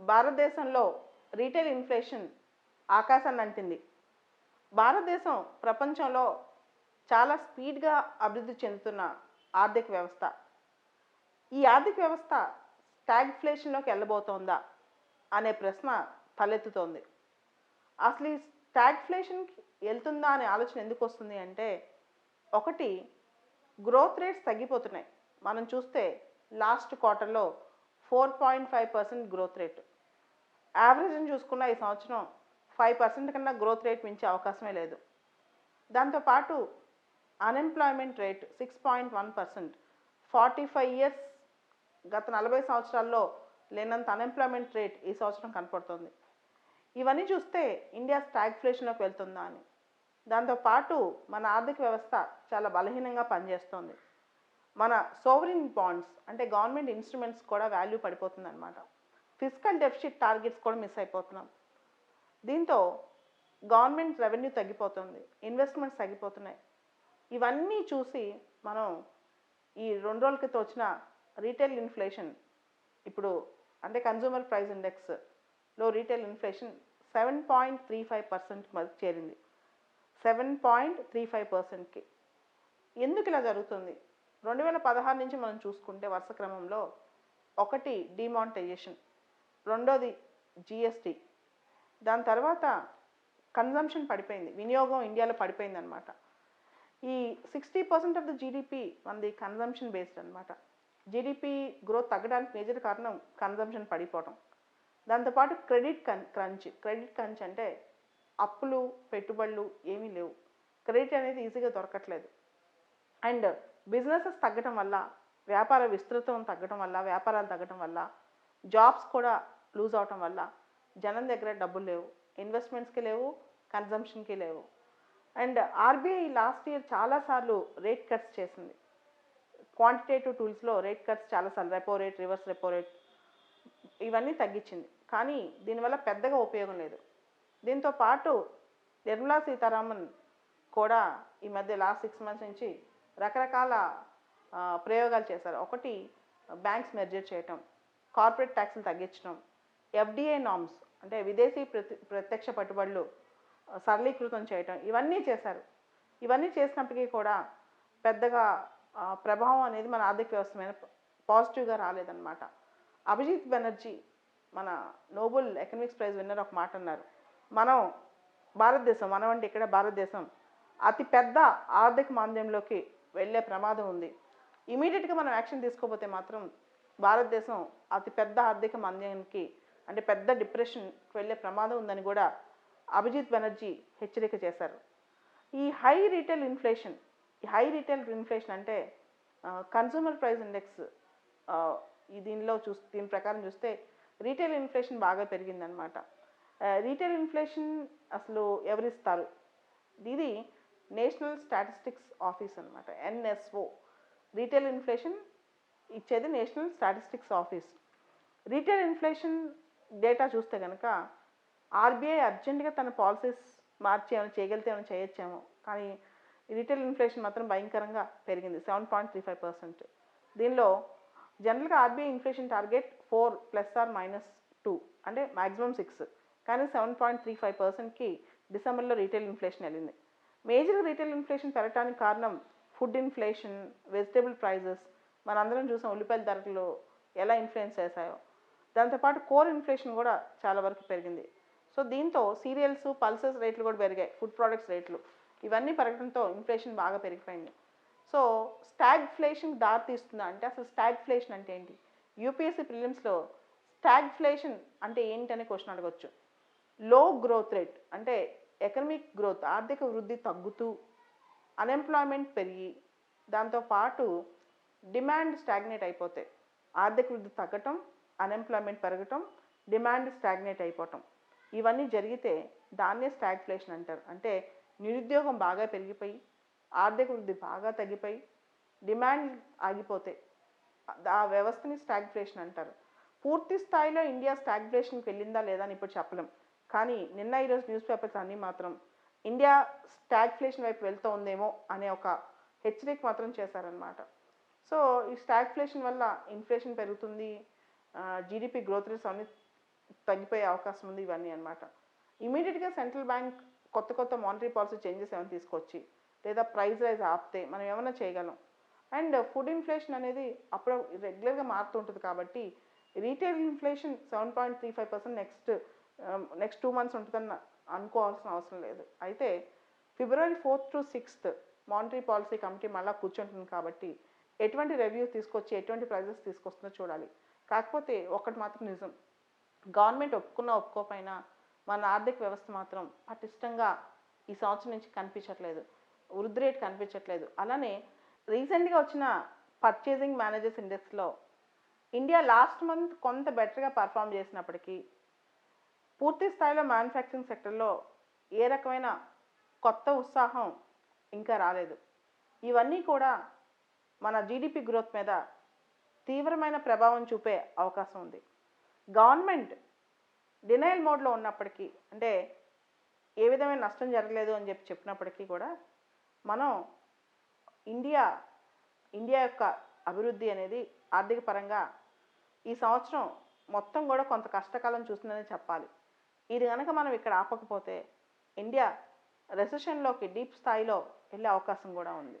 భారతదేశంలో retail inflation ఆకాశాన్ని అంటింది. భారతదేశం ప్రపంచంలో చాలా స్పీడ్గా అభివృద్ధి చెందుతున్న ఆర్థిక వ్యవస్థ. ఈ ఆర్థిక వ్యవస్థ స్టాగ్ఫ్లేషన్లోకి వెళ్ళబోతోందా అనే ప్రశ్న తలెత్తుతోంది. అసలు ఈ స్టాగ్ఫ్లేషన్కి వెళ్తుందా అనే ఆలోచన ఎందుకు వస్తుంది అంటే ఒకటి గ్రోత్ రేట్స్ తగ్గిపోతున్నాయి. మనం చూస్తే లాస్ట్ క్వార్టర్లో four point five percent growth rate యావరేజ్ని చూసుకున్న ఈ సంవత్సరం ఫైవ్ పర్సెంట్ కన్నా గ్రోత్ రేట్ మించే అవకాశమే లేదు. దాంతోపాటు unemployment rate six point one percent forty five years గత నలభై సంవత్సరాల్లో లేనంత అన్ఎంప్లాయ్మెంట్ రేట్ ఈ సంవత్సరం కనపడుతుంది. ఇవన్నీ చూస్తే ఇండియా స్టాగ్ఫ్లేషన్లోకి వెళ్తుందా అని. దాంతోపాటు మన ఆర్థిక వ్యవస్థ చాలా బలహీనంగా పనిచేస్తోంది. మన సోవరిన్ బాండ్స్ అంటే గవర్నమెంట్ ఇన్స్ట్రుమెంట్స్ కూడా వాల్యూ పడిపోతుంది అనమాట ఫిజికల్ డెఫిసిట్ టార్గెట్స్ కూడా మిస్ అయిపోతున్నాం. దీంతో గవర్నమెంట్ రెవెన్యూ తగ్గిపోతుంది ఇన్వెస్ట్మెంట్స్ తగ్గిపోతున్నాయి. ఇవన్నీ చూసి మనం ఈ రెండు రోజుల క్రితం వచ్చిన రీటైల్ ఇన్ఫ్లేషన్ ఇప్పుడు అంటే consumer price ఇండెక్స్లో retail inflation seven point three five percent చేరింది. సెవెన్ పాయింట్ త్రీ ఫైవ్ పర్సెంట్కి ఎందుకు ఇలా జరుగుతుంది? రెండు వేల పదహారు నుంచి మనం చూసుకుంటే వరుస క్రమంలో ఒకటి డిమానిటైజేషన్ రెండోది జిఎస్టీ. దాని తర్వాత కన్జంప్షన్ పడిపోయింది వినియోగం ఇండియాలో పడిపోయింది అనమాట ఈ sixty percent of the GDP మనది కన్జంప్షన్ బేస్డ్ అనమాట జీడిపి గ్రోత్ తగ్గడానికి మేజర్ కారణం కన్జంప్షన్ పడిపోవడం దాంతోపాటు క్రెడిట్ కన్ క్రంచ్ క్రెడిట్ క్రంచ్ అంటే అప్పులు పెట్టుబడులు ఏమీ లేవు. క్రెడిట్ అనేది ఈజీగా దొరకట్లేదు. అండ్ బిజినెసెస్ తగ్గటం వల్ల వ్యాపార విస్తృతం తగ్గటం వల్ల వ్యాపారాలు తగ్గటం వల్ల జాబ్స్ కూడా లూజ్ అవటం వల్ల జనం దగ్గర డబ్బులు లేవు. ఇన్వెస్ట్మెంట్స్కి లేవు కన్జంప్షన్కి లేవు. అండ్ ఆర్బీఐ లాస్ట్ ఇయర్ చాలాసార్లు రేట్ కట్స్ చేసింది. క్వాంటిటేటివ్ టూల్స్లో రేట్ కట్స్ చాలాసార్లు repo rate reverse repo rate ఇవన్నీ తగ్గించింది. కానీ దీనివల్ల పెద్దగా ఉపయోగం లేదు. దీంతో పాటు నిర్మలా సీతారామన్ కూడా ఈ మధ్య లాస్ట్ సిక్స్ మంత్స్ నుంచి రకరకాల ప్రయోగాలు చేశారు. ఒకటి బ్యాంక్స్ మెర్జర్ చేయటం కార్పొరేట్ ట్యాక్స్లు తగ్గించడం ఎఫ్డిఐ నామ్స్ అంటే విదేశీ ప్రత్యక్ష పెట్టుబడులు సరళీకృతం చేయటం ఇవన్నీ చేశారు. ఇవన్నీ చేసినప్పటికీ కూడా పెద్దగా ప్రభావం అనేది మన ఆర్థిక వ్యవస్థ మీద పాజిటివ్గా రాలేదన్నమాట. అభిజిత్ బెనర్జీ మన నోబెల్ ఎకనామిక్స్ ప్రైజ్ విన్నర్ ఒక మాట అన్నారు. మనం భారతదేశం మనం అంటే ఇక్కడ భారతదేశం అతి పెద్ద ఆర్థిక మాంద్యంలోకి వెళ్ళే ప్రమాదం ఉంది. ఇమీడియట్గా మనం యాక్షన్ తీసుకోకపోతే మాత్రం భారతదేశం అతి పెద్ద ఆర్థిక మంద్యానికి అంటే పెద్ద డిప్రెషన్కి వెళ్ళే ప్రమాదం ఉందని కూడా అభిజిత్ బెనర్జీ హెచ్చరిక చేశారు. ఈ హై రీటైల్ ఇన్ఫ్లేషన్ ఈ హై రీటైల్ ఇన్ఫ్లేషన్ అంటే కన్సూమర్ ప్రైస్ ఇండెక్స్ ఈ దీనిలో చూ దీని ప్రకారం చూస్తే రీటైల్ ఇన్ఫ్లేషన్ బాగా పెరిగిందనమాట రీటైల్ ఇన్ఫ్లేషన్ అసలు ఎవరిస్తారు? ఇది నేషనల్ స్టాటిస్టిక్స్ ఆఫీస్ అనమాట ఎన్ఎస్ఓ రీటైల్ ఇన్ఫ్లేషన్ ఇచ్చేది National Statistics Office. Retail inflation data చూస్తే కనుక ఆర్బీఐ అర్జెంటుగా తన పాలసీస్ మార్చి ఏమైనా చేయగలిగితే ఏమైనా చేయొచ్చేమో కానీ రీటైల్ ఇన్ఫ్లేషన్ మాత్రం భయంకరంగా పెరిగింది seven point three five percent. దీనిలో జనరల్గా RBI inflation target four plus or minus two అంటే మ్యాక్సిమం సిక్స్ కానీ సెవెన్ పాయింట్ త్రీ ఫైవ్ పర్సెంట్కి డిసెంబర్లో రీటైల్ ఇన్ఫ్లేషన్ వెళ్ళింది. మేజర్ రీటైల్ ఇన్ఫ్లేషన్ పెరగడానికి కారణం ఫుడ్ ఇన్ఫ్లేషన్ వెజిటేబుల్ ప్రైజెస్ మనందరం చూసాం ఉల్లిపాయల ధరలు ఎలా ఇన్ఫ్లుయెన్స్ చేశాయో. దాంతోపాటు కోర్ ఇన్ఫ్లేషన్ కూడా చాలా వరకు పెరిగింది. సో దీంతో సీరియల్స్ పల్సెస్ రేట్లు కూడా పెరిగాయి. ఫుడ్ ప్రోడక్ట్స్ రేట్లు. ఇవన్నీ పెరగడంతో ఇన్ఫ్లేషన్ బాగా పెరిగిపోయింది. సో స్టాగ్ఫ్లేషన్ దారి తీస్తుందా అంటే అసలు స్టాగ్ఫ్లేషన్ అంటే ఏంటి? యూపీఎస్సీ ప్రిలిమ్స్లో స్టాగ్ఫ్లేషన్ అంటే ఏంటనే క్వశ్చన్ అడగవచ్చు లో గ్రోత్ రేట్ అంటే ఎకనమిక్ గ్రోత్ ఆర్థిక వృద్ధి తగ్గుతూ అన్ఎంప్లాయ్మెంట్ పెరిగి దాంతోపాటు డిమాండ్ స్టాగ్నేట్ అయిపోతే ఆర్థిక వృద్ధి తగ్గటం అన్ఎంప్లాయ్మెంట్ పెరగటం డిమాండ్ స్టాగ్నేట్ అయిపోవటం. ఇవన్నీ జరిగితే దాన్నే స్టాగ్ఫ్లేషన్ అంటారు. అంటే నిరుద్యోగం బాగా పెరిగిపోయి ఆర్థిక వృద్ధి బాగా తగ్గిపోయి డిమాండ్ ఆగిపోతే ఆ వ్యవస్థని స్టాగ్ఫ్లేషన్ అంటారు. పూర్తి స్థాయిలో ఇండియా స్టాగ్ఫ్లేషన్కి వెళ్ళిందా లేదా అని ఇప్పుడు చెప్పలేం. కానీ నిన్న ఈరోజు న్యూస్ పేపర్స్ అన్నీ మాత్రం ఇండియా స్టాగ్ఫ్లేషన్ వైపు వెళ్తూ ఉందేమో అనే ఒక హెచ్చరిక మాత్రం చేశారనమాట సో ఈ స్టాగ్ఫ్లేషన్ వల్ల ఇన్ఫ్లేషన్ పెరుగుతుంది జీడిపి గ్రోత్ రేట్స్ అన్నీ తగ్గిపోయే అవకాశం ఉంది ఇవన్నీ అనమాట ఇమీడియట్గా సెంట్రల్ బ్యాంక్ కొత్త కొత్త మానిటరీ పాలసీ చేంజెస్ ఏమైనా తీసుకొచ్చి లేదా ప్రైస్ రైజ్ ఆపితే మనం ఏమైనా చేయగలం. అండ్ ఫుడ్ ఇన్ఫ్లేషన్ అనేది అప్పుడు రెగ్యులర్గా మారుతూ ఉంటుంది కాబట్టి retail inflation seven point three five percent next next two months ఉంటుందని అనుకోవాల్సిన అవసరం లేదు. అయితే February fourth to sixth monetary policy committee మళ్ళీ కూర్చుంటుంది కాబట్టి ఎటువంటి రివ్యూ తీసుకొచ్చి ఎటువంటి ప్రైజెస్ తీసుకొస్తుందో చూడాలి. కాకపోతే ఒకటి మాత్రం నిజం. గవర్నమెంట్ ఒప్పుకున్నా ఒప్పుకోపోయినా మన ఆర్థిక వ్యవస్థ మాత్రం పటిష్టంగా ఈ సంవత్సరం నుంచి కనిపించట్లేదు. వృద్ధి రేట్ కనిపించట్లేదు. అలానే రీసెంట్గా వచ్చిన పర్చేసింగ్ మేనేజర్స్ ఇండెక్స్లో ఇండియా లాస్ట్ మంత్ కొంత బెటర్గా పర్ఫామ్ చేసినప్పటికీ పూర్తి స్థాయిలో మ్యానుఫ్యాక్చరింగ్ సెక్టర్లో ఏ రకమైన కొత్త ఉత్సాహం ఇంకా రాలేదు. ఇవన్నీ కూడా మన జీడిపి గ్రోత్ మీద తీవ్రమైన ప్రభావం చూపే అవకాశం ఉంది. గవర్నమెంట్ డినైల్ మోడ్లో ఉన్నప్పటికీ అంటే ఏ విధమైన నష్టం జరగలేదు అని చెప్పి చెప్పినప్పటికీ కూడా మనం ఇండియా ఇండియా యొక్క అభివృద్ధి అనేది ఆర్థిక పరంగా ఈ సంవత్సరం మొత్తం కూడా కొంత కష్టకాలం చూసిందని చెప్పాలి. ఇది కనుక మనం ఇక్కడ ఆపకపోతే ఇండియా రెసెషన్లోకి డీప్ స్థాయిలో వెళ్ళే అవకాశం కూడా ఉంది.